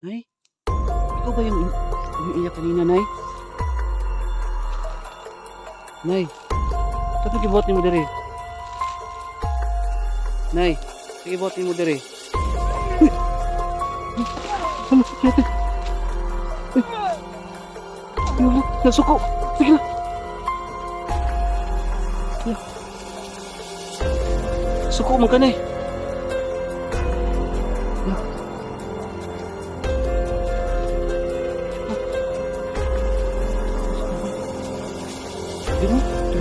Nay? Ikaw ba yung umiiyak kanina, Nay? Nay? Saan nag-ibot ni mo diri? Nay? Nag-ibot ni mo diri? Ano? Yate? Ay! Yolo, nasuko! Sige na! Suko man ka, Nay! Ala.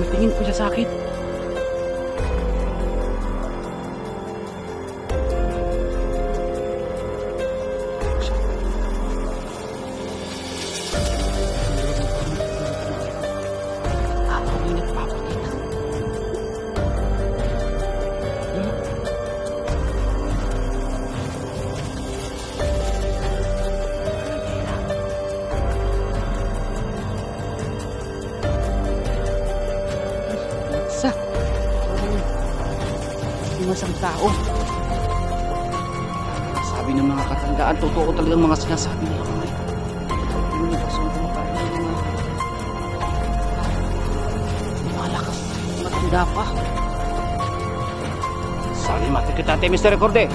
Mo, tumitingin ko siya sa akin. Totoo talagang mga sinasabi niya. Mga ito. Yung nagkasong kumakain ng mga malakas. Matanda pa. Sabi mati kita, Mr. Recorde.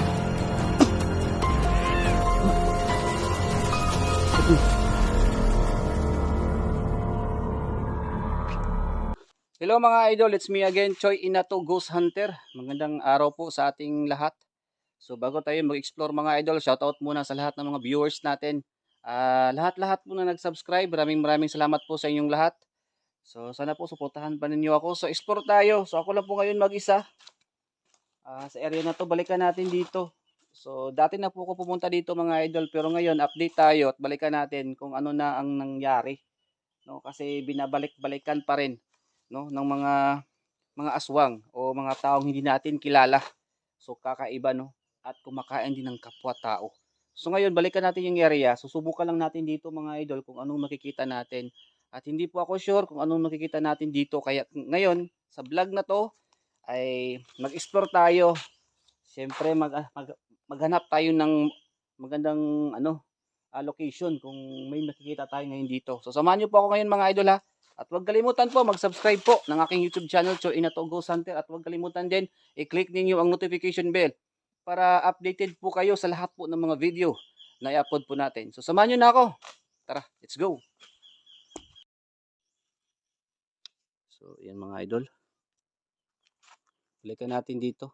Hello mga idol, it's me again, Choi Inato Ghost Hunter. Magandang araw po sa ating lahat. So bago tayo mag-explore mga idol, shoutout muna sa lahat ng mga viewers natin. Ah, lahat-lahat po na nag-subscribe, maraming maraming salamat po sa inyong lahat. So sana po suportahan pa ninyo ako. So explore tayo. So ako lang po ngayon mag-isa. Ah, sa area na to, balikan natin dito. So dati na po ako pumunta dito mga idol, pero ngayon update tayo at balikan natin kung ano na ang nangyari. No, kasi binabalik-balikan pa rin no ng mga mga aswang o mga taong hindi natin kilala. So kakaiba no at kumakain din ng kapwa-tao. So ngayon balikan natin yung area. Susubukan lang natin dito mga idol kung anong makikita natin. At hindi po ako sure kung anong makikita natin dito kaya ngayon sa vlog na to ay mag-explore tayo. Siyempre mag, ah, mag maghanap tayo ng magandang ano ah, location kung may makikita tayo ngayon dito. So samahan niyo po ako ngayon mga idol ha. At huwag kalimutan po mag-subscribe po ng aking YouTube channel Cho Inatogo Center at huwag kalimutan din i-click ninyo ang notification bell para updated po kayo sa lahat po ng mga video na i-upload po natin. So samahan niyo na ako. Tara, let's go. So yan mga idol. Balikan natin dito.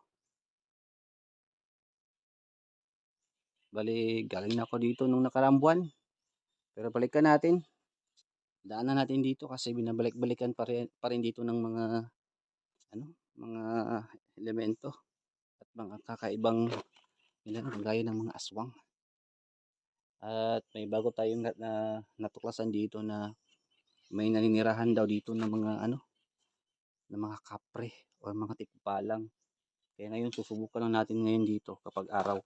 Bali, galing na ako dito nung nakarambuan. Pero balikan natin. Daanan natin dito kasi binabalik-balikan pa pa rin dito ng mga ano, mga elemento at mga kakaibang ilan gaya ng mga aswang. At may bago tayong na natuklasan dito na may naninirahan daw dito ng mga ano ng mga kapre o mga tikbalang. Kaya ngayon susubukan lang natin ngayon dito kapag araw.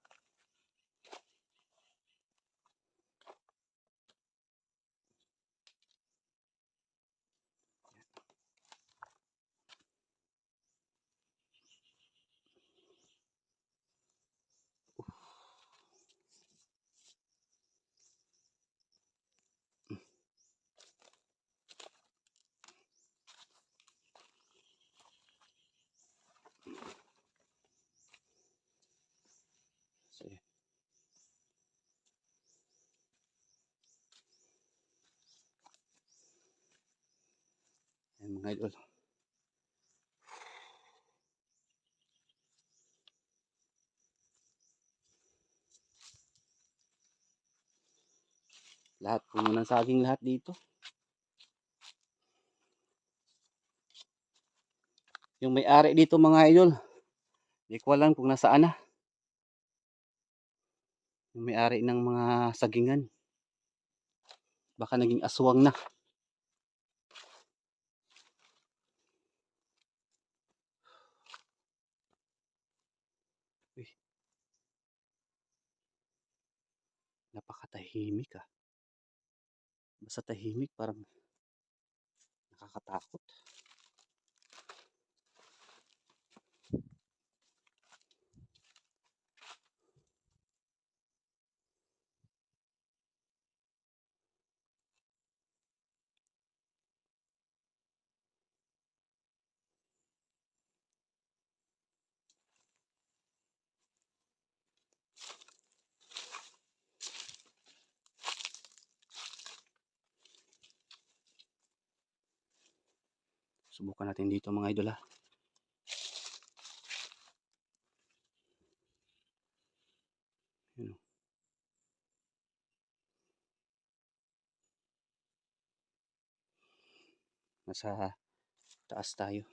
Yan. Ayan mga idol. Lahat puno ng saging lahat dito. Yung may-ari dito mga idol. Hindi ko alam kung nasaan na. Yung may-ari ng mga sagingan. Baka naging aswang na. Uy. Napakatahimik ah. Basta tahimik parang nakakatakot. Natin dito mga idol ha. Yun, oh. Nasa taas tayo.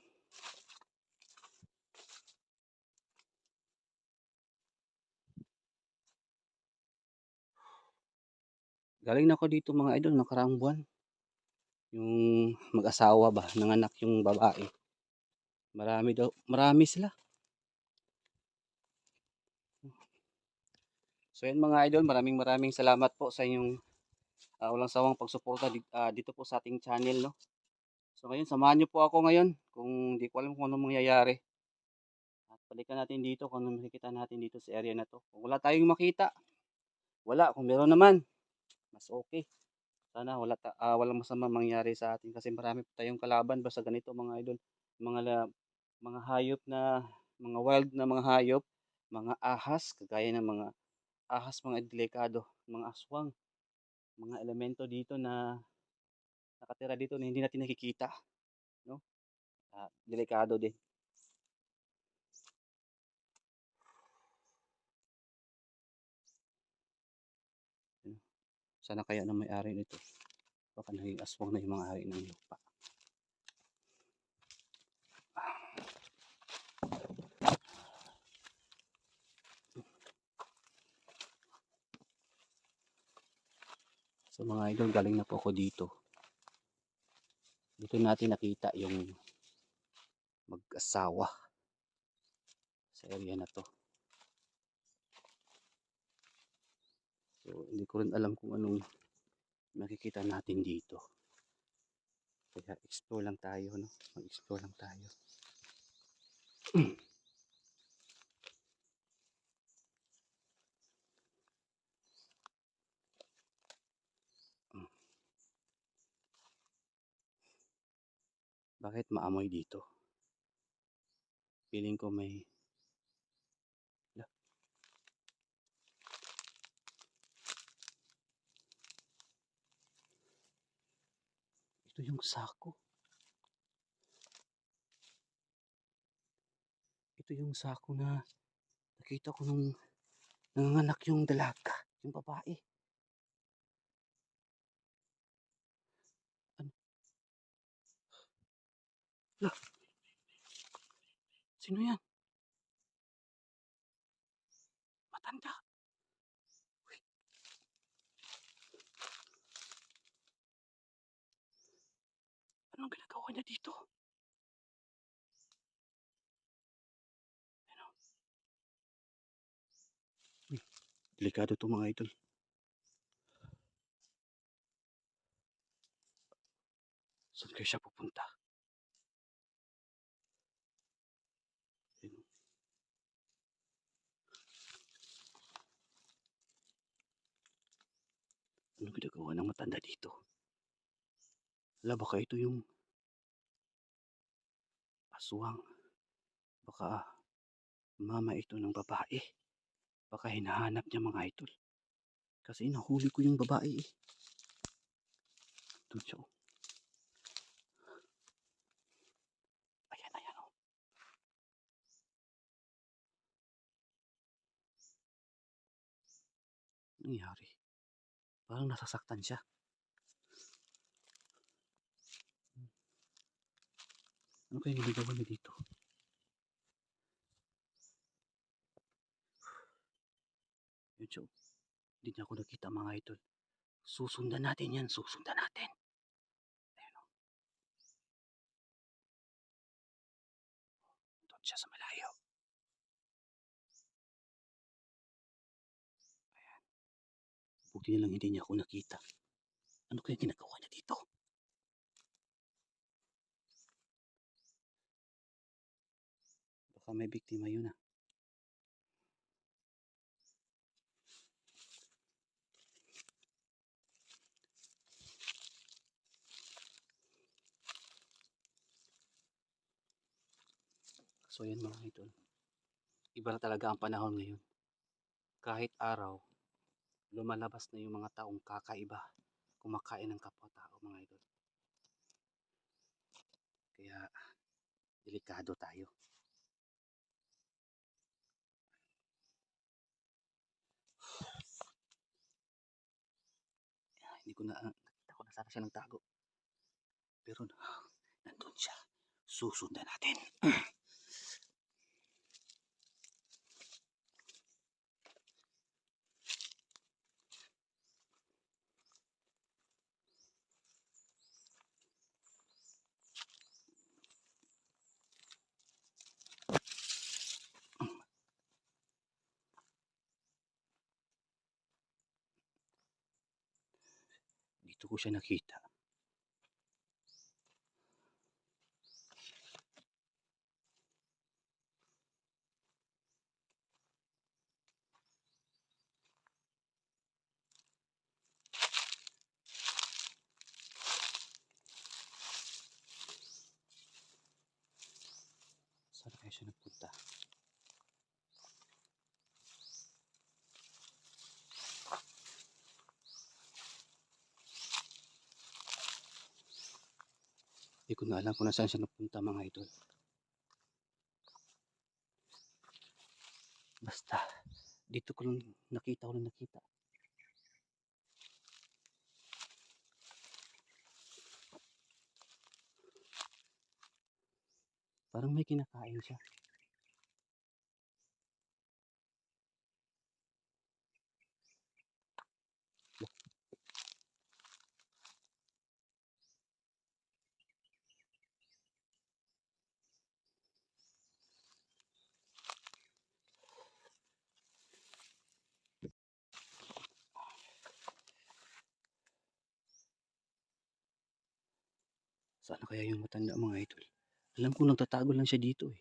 Galing na ako dito mga idol, nakaraang buwan. Yung mag-asawa ba, nanganak yung babae. Marami daw, marami sila. So yan mga idol, maraming maraming salamat po sa inyong ah, walang sawang pagsuporta di- ah, dito po sa ating channel. No? So ngayon, samahan niyo po ako ngayon kung di ko alam kung anong mangyayari. At balikan natin dito kung ano makikita natin dito sa area na to. Kung wala tayong makita, wala. Kung meron naman, mas okay. Sana wala ta- ah, walang masama mangyari sa atin kasi marami pa tayong kalaban basta ganito mga idol. Mga mga hayop na mga wild na mga hayop, mga ahas kagaya ng mga ahas mga delikado, mga aswang, mga elemento dito na nakatira dito na hindi natin nakikita, no? Ah, delikado din. Yun. Sana kaya na may-ari nito. Baka naging aswang na yung mga hari ng lupa. So mga idol, galing na po ako dito. Dito natin nakita yung mag-asawa sa area na to. So hindi ko rin alam kung anong makikita natin dito. Kaya explore lang tayo, no? Mag-explore lang tayo. Bakit maamoy dito? Feeling ko may Ito yung sako. Ito yung sako na nakita ko nung nanganak yung dalaga, yung babae. Ano? Sino yan? Matanda. Uy. Niya dito? Ano? Uy, delikado to mga idol. Saan kaya siya pupunta? Anong ginagawa ng matanda dito? Wala, baka ito yung aswang. Baka mama ito ng babae. Baka hinahanap niya mga idol. Kasi nahuli ko yung babae eh. Doon siya oh. Ayan, ayan oh. Nangyari? Parang nasasaktan siya. Ano kaya ginagawa niya dito? Yun siya. oh. Hindi niya ako nakita mga idol. Susundan natin yan. Susundan natin. Ayun o. Doon siya sa malayo. Ayan. Buti na lang hindi niya ako nakita. Ano kaya ginagawa niya dito? Baka may biktima yun ah. So yan mga idol. Iba na talaga ang panahon ngayon. Kahit araw, lumalabas na yung mga taong kakaiba. Kumakain ng kapwa-tao mga idol. Kaya delikado tayo. Ah, Hindi ko na, nakita ko na sana siya nagtago. Pero nandun siya. Susundan natin. Dito ko siya nakita. Saan kaya siya nagpunta? Hindi ko na alam kung nasaan siya napunta mga idol. Basta, dito ko lang nakita ko lang nakita. Parang may kinakain siya. Sana kaya yung matanda mga idol? Alam ko nagtatago lang siya dito eh.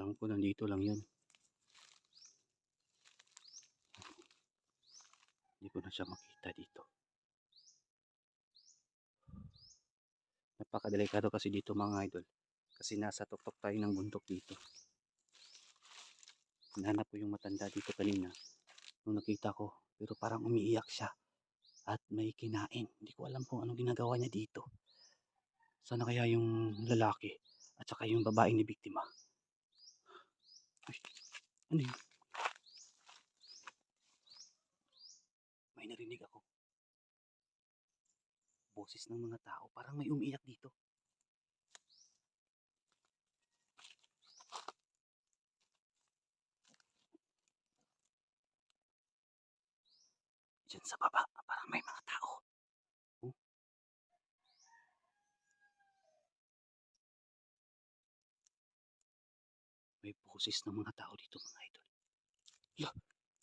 Alam ko nandito lang yun. Hindi ko na siya makita dito. Napakadelikado kasi dito mga idol. Kasi nasa tuktok tayo ng bundok dito. Hinanap ko yung matanda dito kanina. Nung nakita ko. Pero parang umiiyak siya. At may kinain. Hindi ko alam kung anong ginagawa niya dito. Sana kaya yung lalaki at saka yung babaeng ni biktima. Ay, ano yun? May narinig ako. Boses ng mga tao. Parang may umiiyak dito. Sa baba. Parang may mga tao. Oh. May boses ng mga tao dito mga idol. La,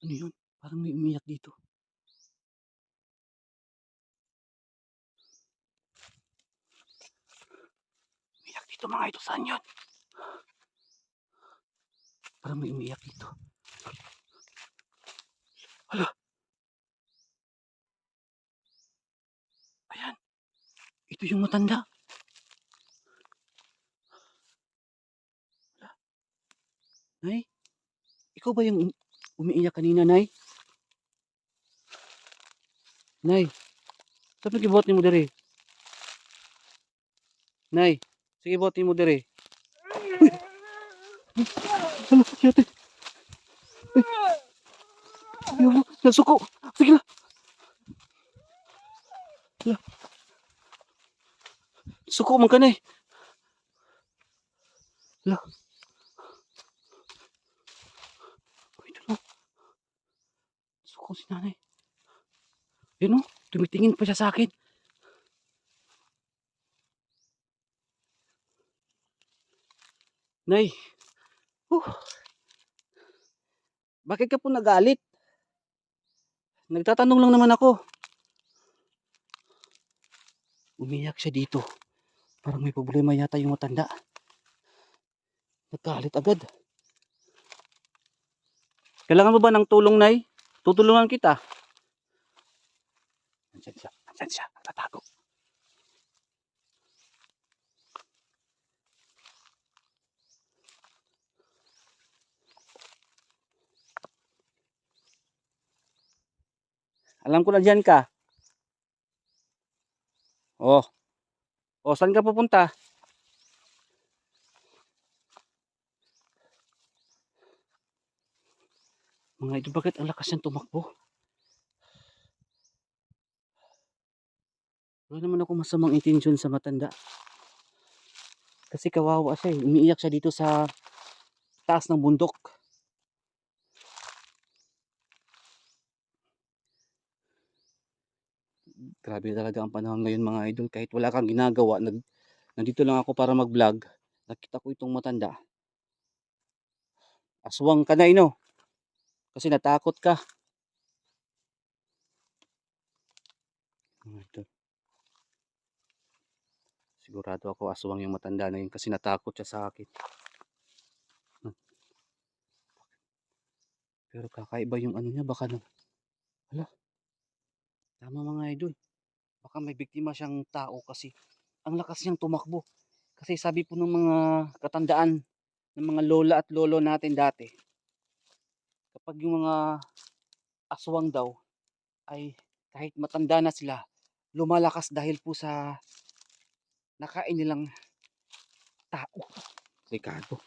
ano yun? Parang may umiyak dito. Umiyak dito mga idol. Saan yun? Parang may umiyak dito. Hala. Ayan. Ito yung matanda. Nay, ikaw ba yung um- umiiyak kanina, Nay? Nay, sabi gibuhat mo dere. Nay, sige buhat mo dere. Hala, ayaw, nasuko. Sige na. Hala. Suko man ka na eh. Hala. Uy, na. Suko si nanay. Yun o, tumitingin pa siya sa akin. Nay. Huh. Bakit ka po nagalit? Nagtatanong lang naman ako. Umiyak siya dito. Parang may problema yata yung matanda. Nagkalit agad. Kailangan mo ba ng tulong, Nay? Tutulungan kita. Andiyan siya. Andiyan siya. Tatago. Alam ko na dyan ka. Oh, Oh, saan ka pupunta? Mga ito, bakit ang lakas niyang tumakbo? Wala naman ako masamang intensyon sa matanda. Kasi kawawa siya eh. Umiiyak siya dito sa taas ng bundok. Grabe talaga ang panahon ngayon mga idol. Kahit wala kang ginagawa, nag, nandito lang ako para mag-vlog. Nakita ko itong matanda. Aswang ka na ino. Kasi natakot ka. Sigurado ako aswang yung matanda na yun kasi natakot siya sa akin. Hmm. Pero kakaiba yung ano niya, baka na, hala, tama mga idol. Baka may biktima siyang tao kasi ang lakas niyang tumakbo. Kasi sabi po ng mga katandaan ng mga lola at lolo natin dati, kapag yung mga aswang daw ay kahit matanda na sila, lumalakas dahil po sa nakain nilang tao. Ricardo.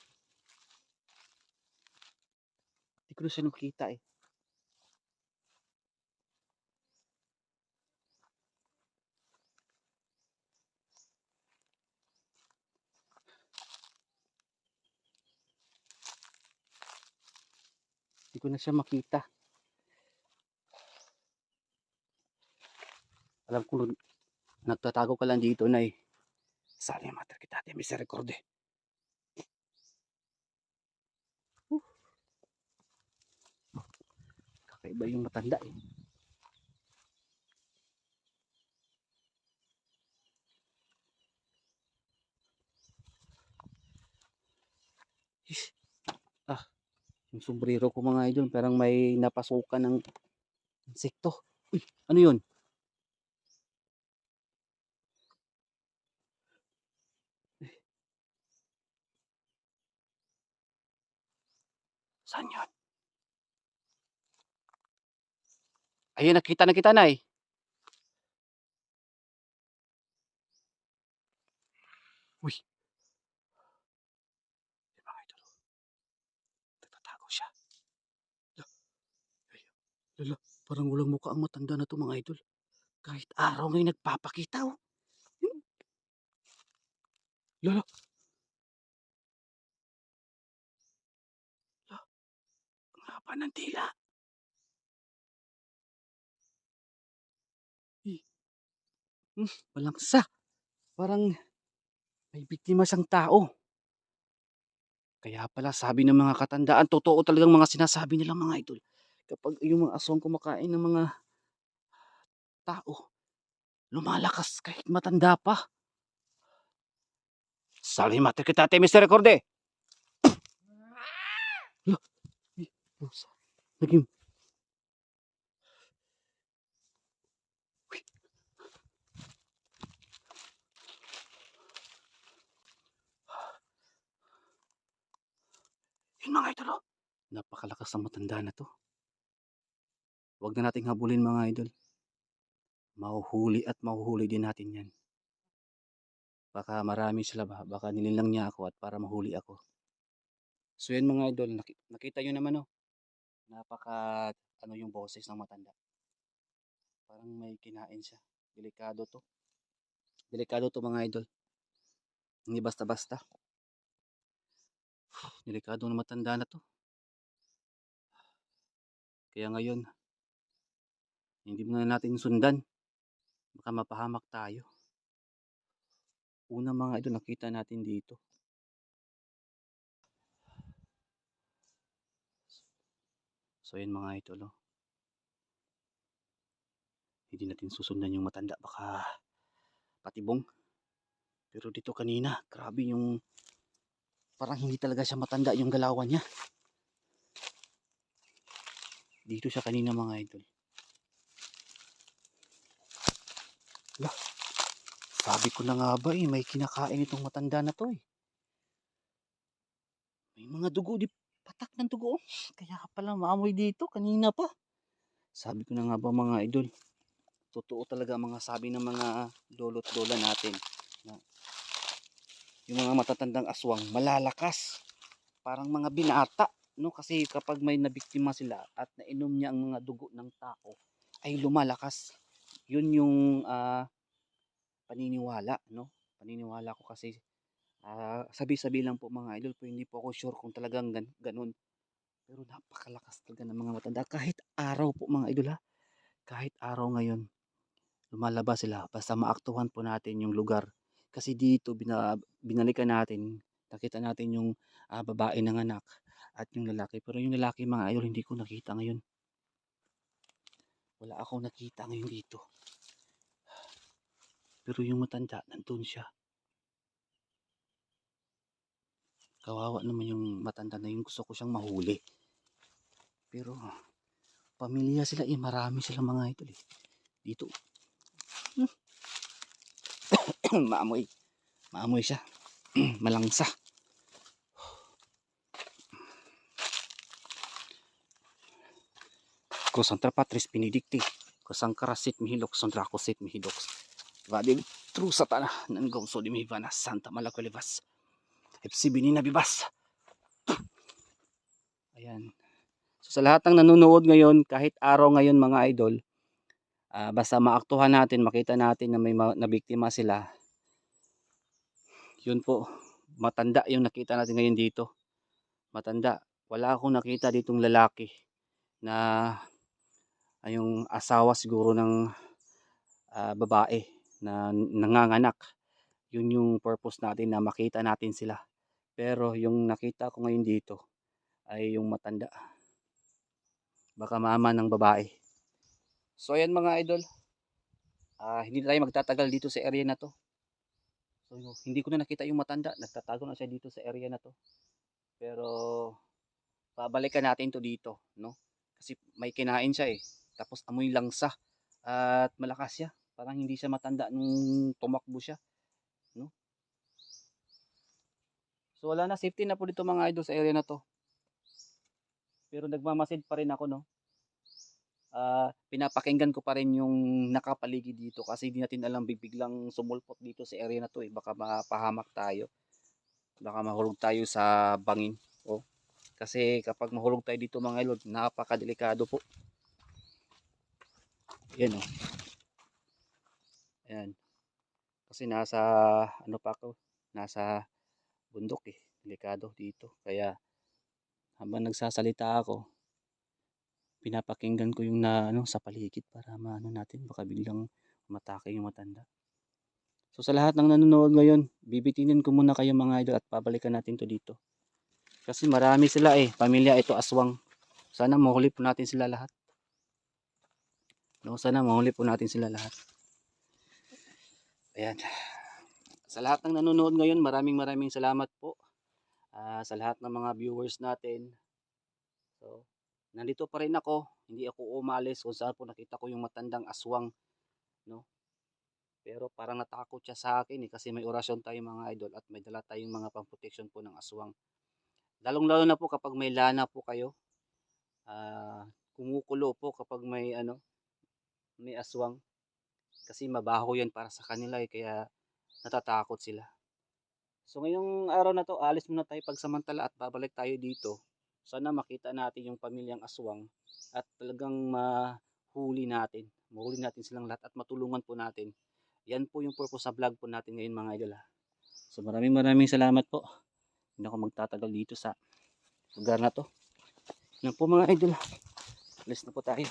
Hindi ko na siya nakita eh. Hindi ko na siya makita. Alam ko nagtatago ka lang dito na eh. Sali mater kita te misericorde. Uh. Kakaiba yung matanda eh. Yung sombrero ko mga idol, parang may napasukan ng insekto. Uy, ano yun? Saan yun? Ayun, nakita na kita na eh. Uy. Yung mga idol. oh. Nagtatago siya. Lala. Ay, Lala, parang walang mukha ang matanda na to mga idol. Kahit araw ngayon nagpapakita oh. Lala. La. Ang haba ng tila. Eh. Hmm, walang sa. Parang may biktima siyang tao. Kaya pala sabi ng mga katandaan, totoo talagang mga sinasabi nila mga idol. Kapag yung mga aswang kumakain ng mga tao, lumalakas kahit matanda pa. Salimate kita te Mr. Recorde. Naging. Yun mga idol oh. Napakalakas ng matanda na to. Huwag na nating habulin mga idol. Mahuhuli at mahuhuli din natin yan. Baka marami sila ba? Baka nililang niya ako at para mahuli ako. So yan mga idol, naki- nakita nyo naman oh. Napaka ano yung boses ng matanda. Parang may kinain siya. Delikado to. Delikado to mga idol. Hindi basta-basta. Delikado ng matanda na to. Kaya ngayon, hindi mo na natin sundan. Baka mapahamak tayo. Una mga idol, nakita natin dito. So yun mga idol. Oh. Hindi natin susundan yung matanda. Baka patibong. Pero dito kanina, grabe yung parang hindi talaga siya matanda yung galawan niya. Dito siya kanina mga idol. Lah, sabi ko na nga ba eh, may kinakain itong matanda na to eh. May mga dugo, di patak ng dugo. oh. Kaya pala maamoy dito kanina pa. Sabi ko na nga ba mga idol, totoo talaga ang mga sabi ng mga lolo't lola natin na yung mga matatandang aswang malalakas parang mga binata no kasi kapag may nabiktima sila at nainom niya ang mga dugo ng tao ay lumalakas yun yung ah, paniniwala no? Paniniwala ko kasi ah, sabi-sabi lang po mga idol po hindi po ako sure kung talagang gan- ganun. Pero napakalakas talaga ng mga matanda. Kahit araw po mga idol ha? Kahit araw ngayon lumalabas sila. Basta maaktuhan po natin yung lugar. Kasi dito bina, binalikan natin nakita natin yung ah, babae ng anak at yung lalaki. Pero yung lalaki mga idol hindi ko nakita ngayon. Wala akong nakita ngayon dito pero yung matanda nandun siya. Kawawa naman yung matanda na yung gusto ko siyang mahuli. Pero pamilya sila eh marami silang mga idol eh. Dito. Maamoy. Maamoy siya. Malangsa. Kusantra patris pinidikti. Kusang karasit mihilok santra kusit mihidok Vadi true satana nan gongso di mihivana santa malakulivas FC binina bibas ayan. So sa lahat ng nanonood ngayon kahit araw ngayon mga idol ah, basta maaktuhan natin makita natin na may ma- nabiktima sila yun po matanda yung nakita natin ngayon dito. Matanda. Wala akong nakita ditong lalaki na ay yung asawa siguro ng ah, babae na nanganganak. Yun yung purpose natin na makita natin sila. Pero yung nakita ko ngayon dito ay yung matanda. Baka mama ng babae. So ayan mga idol. Ah, hindi tayo magtatagal dito sa area na to. So hindi ko na nakita yung matanda. Nagtatago na siya dito sa area na to. Pero babalikan natin to dito no? Kasi may kinain siya eh. Tapos amoy langsa at malakas siya parang hindi siya matanda nung tumakbo siya no? So wala na safety na po dito mga idol sa area na to. Pero nagmamasid pa rin ako no? Ah, pinapakinggan ko pa rin yung nakapaligid dito kasi hindi natin alam biglang sumulpot dito sa area na to eh. Baka mapahamak tayo. Baka mahulog tayo sa bangin oh kasi kapag mahulog tayo dito mga idol napakadelikado po. Yan oh Ayan. Kasi nasa ano pa ako, nasa bundok eh, delikado dito. Kaya habang nagsasalita ako, pinapakinggan ko yung na ano sa paligid para maano natin baka biglang matake yung matanda. So sa lahat ng nanonood ngayon, bibitinin ko muna kayo mga idol at pabalikan natin to dito. Kasi marami sila eh, pamilya ito aswang. Sana mahuli po natin sila lahat. No, sana mahuli po natin sila lahat. Ayan. Sa lahat ng nanonood ngayon, maraming maraming salamat po. Ah, sa lahat ng mga viewers natin. So, nandito pa rin ako. Hindi ako umalis kung saan po nakita ko yung matandang aswang. No? Pero parang natakot siya sa akin eh, kasi may orasyon tayo mga idol at may dala tayong mga pang-protection po ng aswang. Lalong-lalo na po kapag may lana po kayo. Ah, kumukulo po kapag may ano, may aswang kasi mabaho yan para sa kanila eh, kaya natatakot sila. So ngayong araw na to, alis muna tayo pagsamantala at babalik tayo dito. Sana makita natin yung pamilyang aswang at talagang mahuli natin. Mahuli natin silang lahat at matulungan po natin. Yan po yung purpose sa vlog po natin ngayon mga idol ha. So maraming maraming salamat po. Hindi ako magtatagal dito sa lugar na to. Yan po mga idol. Alis na po tayo.